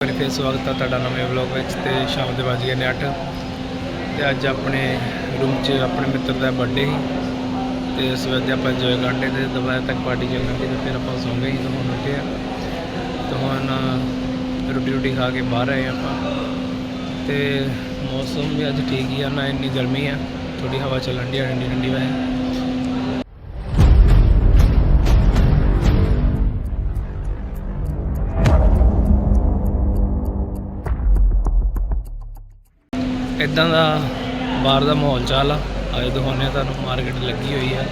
ਮੇਰੇ ਫੇਰ ਸਵਾਗਤ ਹੈ ਤੁਹਾਡਾ ਨਵੇਂ ਵਲੌਗ ਵਿੱਚ ਤੇ ਸ਼ਾਮ ਦੇ ਵੱਜ ਗਏ ਨੇ 8 ਤੇ ਅੱਜ ਆਪਣੇ ਰੂਮ 'ਚ ਆਪਣੇ ਮਿੱਤਰ ਦਾ ਬਰਥਡੇ ਸੀ। ਤੇ ਇਸ ਵਜ੍ਹਾ ਆਪਾਂ ਇੰਜੋਏ ਕਰਦੇ ਤੇ ਦੁਪਹਿਰ ਤੱਕ ਪਾਰਟੀ ਚੱਲਣ ਦੀ ਤੇ ਫਿਰ ਆਪਾਂ ਸੌਂ ਗਏ ਸੀ ਤੇ ਹੁਣ ਉੱਠੇ ਆ। ਤੇ ਹੁਣ ਰੋਟੀ ਰੋਟੀ ਖਾ ਕੇ ਬਾਹਰ ਆਏ ਆਪਾਂ। ਤੇ ਮੌਸਮ ਵੀ ਅੱਜ ਠੀਕ ਹੀ ਆ, ਨਾ ਇੰਨੀ ਗਰਮੀ ਆ। ਥੋੜੀ ਹਵਾ ਚੱਲਣ ਦੀ ਆ ਠੰਡੀ ਠੰਡੀ ਵੈਸੇ। ਇਦਾਂ ਦਾ ਬਾਹਰ ਦਾ ਮਾਹੌਲ ਚਾਲ ਆ? ਅੱਜ ਦਿਖਾਉਂਦੇ ਆ ਤੁਹਾਨੂੰ ਮਾਰਕੀਟ ਲੱਗੀ ਹੋਈ ਆ।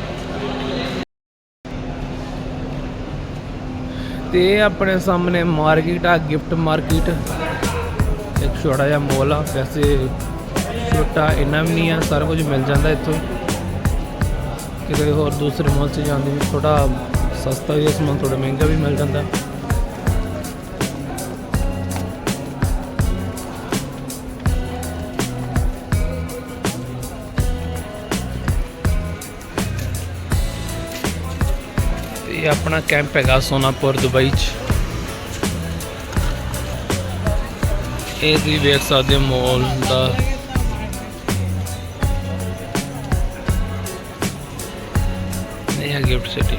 ਤੇ ਆਪਣੇ ਸਾਹਮਣੇ ਮਾਰਕੀਟ ਆ ਗਿਫਟ ਮਾਰਕੀਟ ਇੱਕ ਛੋਟਾ ਜਿਹਾ ਮੋਲ ਆ, ਵੈਸੇ ਛੋਟਾ ਇੰਨਾ ਵੀ ਨਹੀਂ ਆ, ਸਾਰਾ ਕੁਝ ਮਿਲ ਜਾਂਦਾ ਇੱਥੋਂ। ਕਿਤੇ ਹੋਰ ਦੂਸਰੇ ਮੋਲ 'ਚ ਜਾਂਦੇ ਵੀ ਥੋੜਾ ਸਸਤਾ ਵੀ ਸਮਾਨ ਥੋੜਾ ਮਹਿੰਗਾ ਵੀ ਮਿਲ ਜਾਂਦਾ। ਤੇ ਆਪਣਾ ਕੈਂਪ ਹੈਗਾ ਸੋਨਾਪੁਰ, ਦੁਬਈ ਚ। ਇਹ ਤੁਸੀਂ ਵੇਖ ਸਕਦੇ ਹੋ ਮਾਲ ਦਾ। ਇਹ ਹੈ ਗਿਫਟ ਸਿਟੀ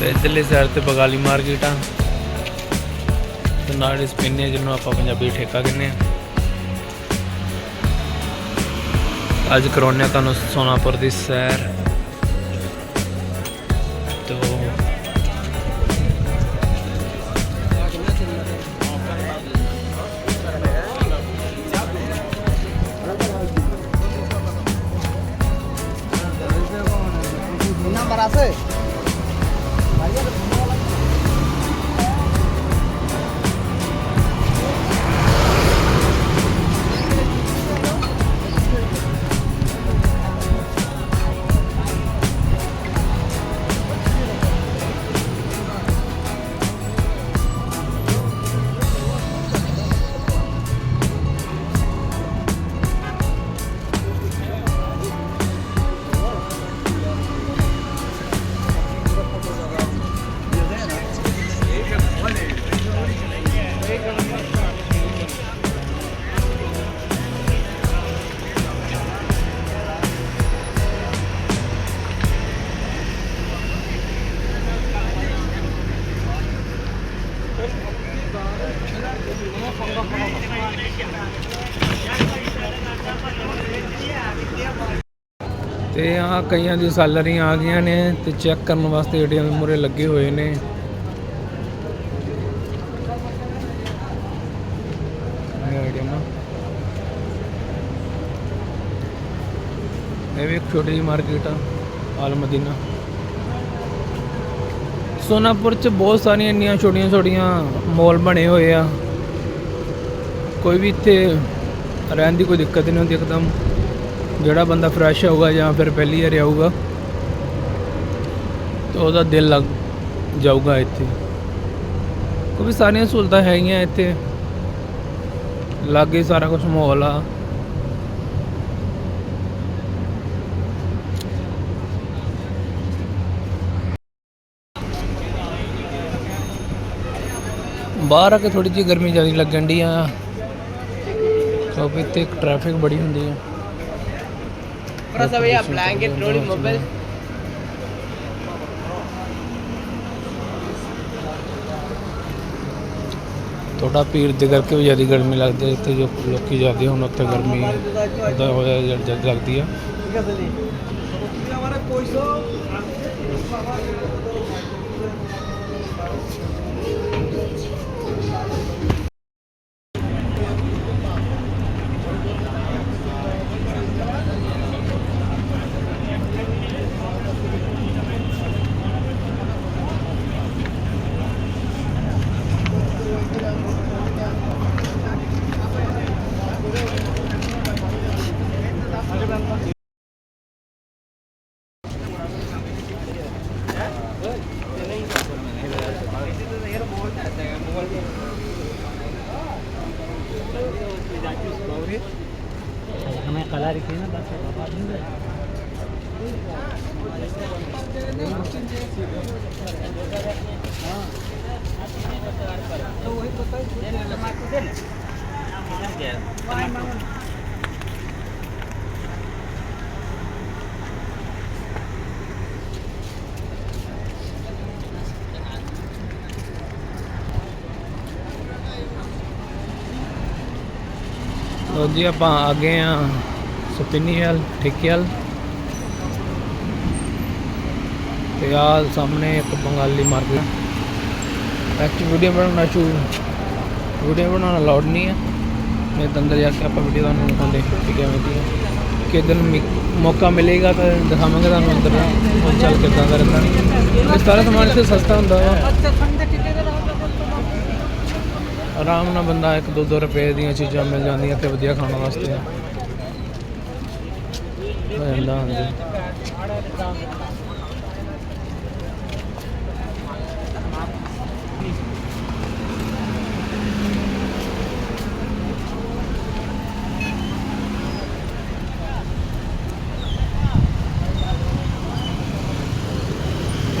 ਤੇ ਇੱਧਰਲੇ ਸਾਈਡ ਤੇ ਬਗਾਲੀ ਮਾਰਕੀਟ ਆ। ਤੇ ਨਾਲ ਇਸ ਪਿੰਨੇ ਜਿਹਨੂੰ ਆਪਾਂ ਪੰਜਾਬੀ ਠੇਕਾ ਕਹਿੰਦੇ ਆ। ਅੱਜ ਕਰਾਉਂਦੇ ਤੁਹਾਨੂੰ ਸੋਨਾਪੁਰ ਦੀ ਸੈਰ ਤੇ ਆ, ਕਈਆਂ ਦੀ ਸੈਲਰੀਆਂ ਆ ਗਈਆਂ ਨੇ ਤੇ ਚੈੱਕ ਕਰਨ ਵਾਸਤੇ ਏਟੀਐਮ ਮੂਰੇ ਲੱਗੇ ਹੋਏ ਨੇ। ਇਹ ਵੀ ਇੱਕ ਛੋਟੀ ਜਿਹੀ ਮਾਰਕੀਟ ਆ, ਆਲ ਮਦੀਨਾ। ਸੋਨਾਪੁਰ ਚ ਬਹੁਤ ਸਾਰੀਆਂ ਇੰਨੀਆਂ ਛੋਟੀਆਂ ਛੋਟੀਆਂ ਮਾਲ ਬਣੇ ਹੋਏ ਆ। ਕੋਈ ਵੀ ਇੱਥੇ ਰਹਿਣ ਦੀ ਕੋਈ ਦਿੱਕਤ ਨਹੀਂ ਹੁੰਦੀ ਇੱਕਦਮ। ਜਿਹੜਾ ਬੰਦਾ ਫਰੈਸ਼ ਹੋਊਗਾ ਜਾਂ ਫਿਰ ਪਹਿਲੀ ਵਾਰ ਆਊਗਾ, ਤਾਂ ਉਹਦਾ ਦਿਲ ਲੱਗ ਜਾਊਗਾ ਇੱਥੇ। ਕਿਉਂਕਿ ਸਾਰੀਆਂ ਸਹੂਲਤਾਂ ਹੈਗੀਆਂ ਇੱਥੇ। ਲਾਗੇ ਸਾਰਾ ਕੁਝ ਮਾਹੌਲ ਆ। ਬਾਹਰ ਆ ਕੇ ਥੋੜੀ ਜਿਹੀ ਗਰਮੀ ਜ਼ਿਆਦਾ ਲੱਗਣ ਦੀ ਆ। ਕਿਉਂਕਿ ਇੱਥੇ ਟ੍ਰੈਫਿਕ ਬੜੀ ਹੁੰਦੀ ਆ। Purasavia blanket, rolling mobile. ਥੋੜਾ ਪੀਰ ਦੇ ਕਰਕੇ ਵੀ ਜ਼ਿਆਦਾ ਗਰਮੀ ਲੱਗਦੀ ਹੈ ਇੱਥੇ ਜੋ ਲੋਕੀ ਜਾਂਦੇ ਹੁਣ ਉੱਥੇ ਗਰਮੀ ਦਾ ਹੋਇਆ ਜਦ ਲੱਗਦੀ ਆ ਠੀਕ ਹੈ ਜੀ ਹਮਾਰੇ 500 ਲੋ ਜੀ, ਆਪਾਂ ਆ ਗਏ ਆ ਸਪਿੰਨੀ ਵਾਲ ਤੇ ਆ ਸਾਹਮਣੇ ਇੱਕ ਬੰਗਾਲੀ ਮਾਰਕੀਟ ਐਕਚੁਅਲੀ ਵੀਡੀਓ ਬਣਾਉਣਾ ਸ਼ੁਰੂ। ਵੀਡੀਓ ਬਣਾਉਣਾ ਅਲਾਉਡ ਨਹੀਂ ਹੈ। ਮੈਂ ਅੰਦਰ ਜਾ ਕੇ ਆਪਾਂ ਵੀਡੀਓ ਤੁਹਾਨੂੰ ਦਿਖਾਉਂਦੇ ਕਿ ਕਿਵੇਂ ਦੀ ਹੈ। ਕਿ ਦਿਨ ਮੌਕਾ ਮਿਲੇਗਾ ਤਾਂ ਦਿਖਾਵਾਂਗੇ ਤੁਹਾਨੂੰ ਅੰਦਰ। ਹੁਣ ਚੱਲ ਕਿੱਦਾਂ ਦਾ ਰਹਿੰਦਾ ਇਹ ਸਾਰਾ ਸਮਾਨ ਇੱਥੇ ਸਸਤਾ ਹੁੰਦਾ ਵਾ। ਆਰਾਮ ਨਾਲ ਬੰਦਾ 1-2 ਰੁਪਏ ਦੀਆਂ ਚੀਜ਼ਾਂ ਮਿਲ ਜਾਂਦੀਆਂ ਤੇ ਵਧੀਆ ਖਾਣ ਵਾਸਤੇ। ਜਾਂਦਾ ਹਾਂਜੀ।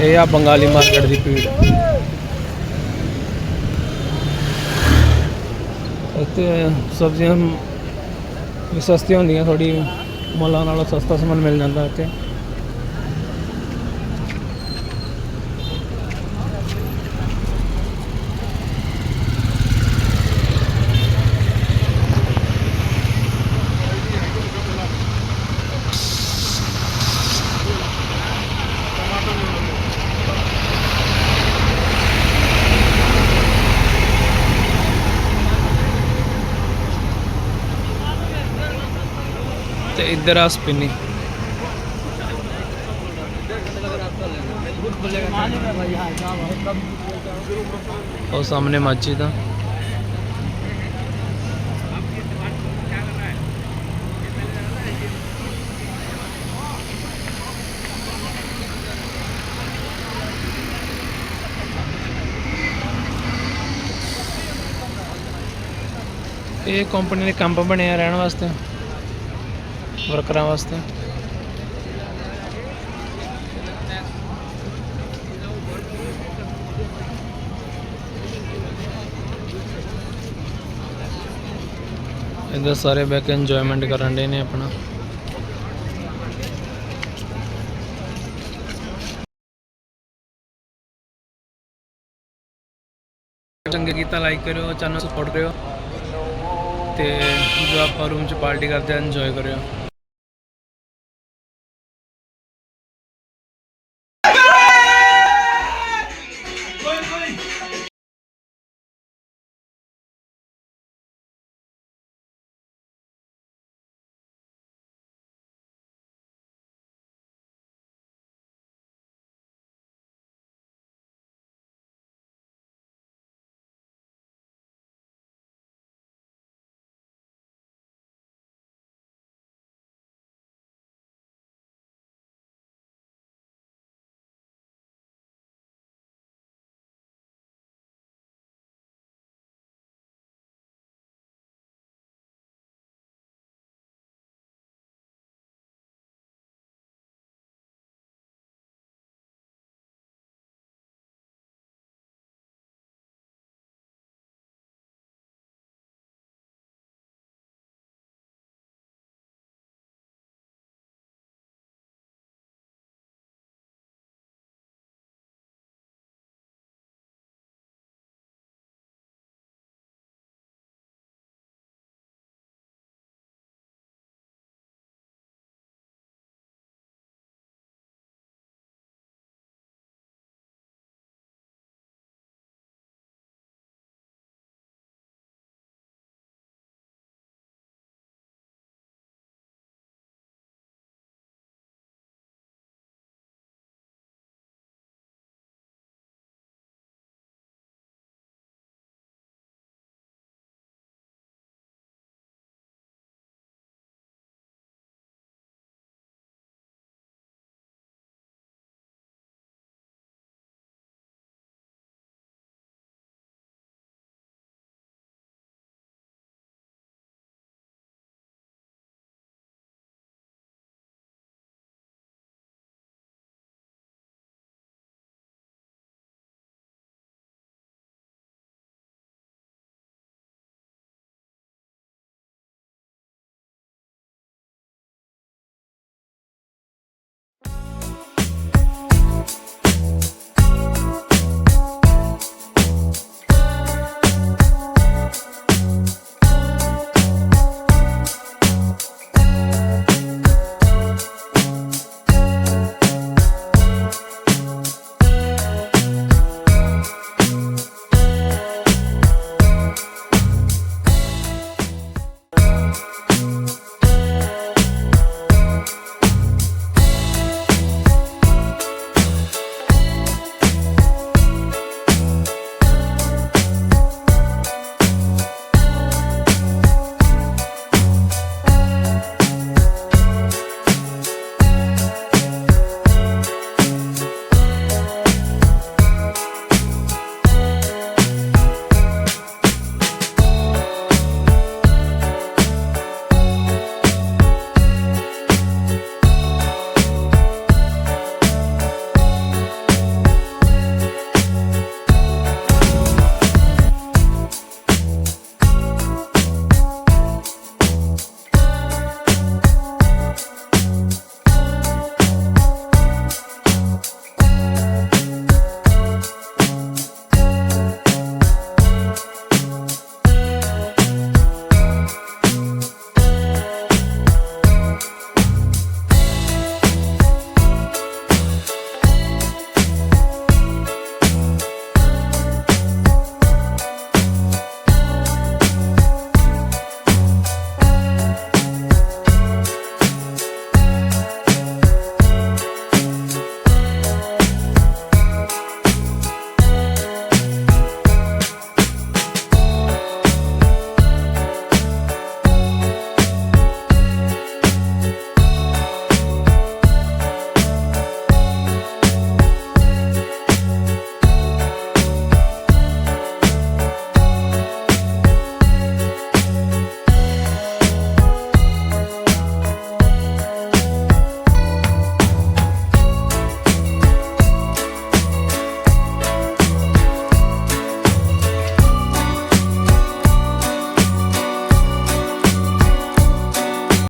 ਇਹ ਆ ਬੰਗਾਲੀ ਮਾਰਕੀਟ ਦੀ ਭੀੜ। ਇੱਥੇ ਸਬਜ਼ੀਆਂ ਵੀ ਸਸਤੀਆਂ ਹੁੰਦੀਆਂ ਥੋੜੀ ਮੁੱਲਾਂ ਨਾਲੋਂ ਸਸਤਾ ਸਮਾਨ ਮਿਲ ਜਾਂਦਾ ਇੱਥੇ। ਤੇ ਇੱਧਰ ਆ ਸਪਿੰਨੀ। ਉਹ ਸਾਹਮਣੇ ਮਸਜਿਦ ਆ। ਇਹ ਕੰਪਨੀ ਦੇ ਕੈਂਪ ਬਣਿਆ ਰਹਿਣ ਵਾਸਤੇ। ਵਰਕਰਾਂ ਵਾਸਤੇ। ਇੱਧਰ ਸਾਰੇ ਬੈਕ ਇੰਜੋਇਮੈਂਟ ਕਰਨ ਦੇ ਨੇ ਆਪਣਾ। ਚੰਗੇ ਕੀਤਾ ਲਾਈਕ ਕਰਿਓ ਚੈਨਲ ਸਪੋਰਟ ਕਰਿਓ ਤੇ ਜੋ ਆਪਾਂ ਰੂਮ 'ਚ ਪਾਰਟੀ ਕਰਦੇ ਆ ਇੰਜੋਏ ਕਰਿਓ।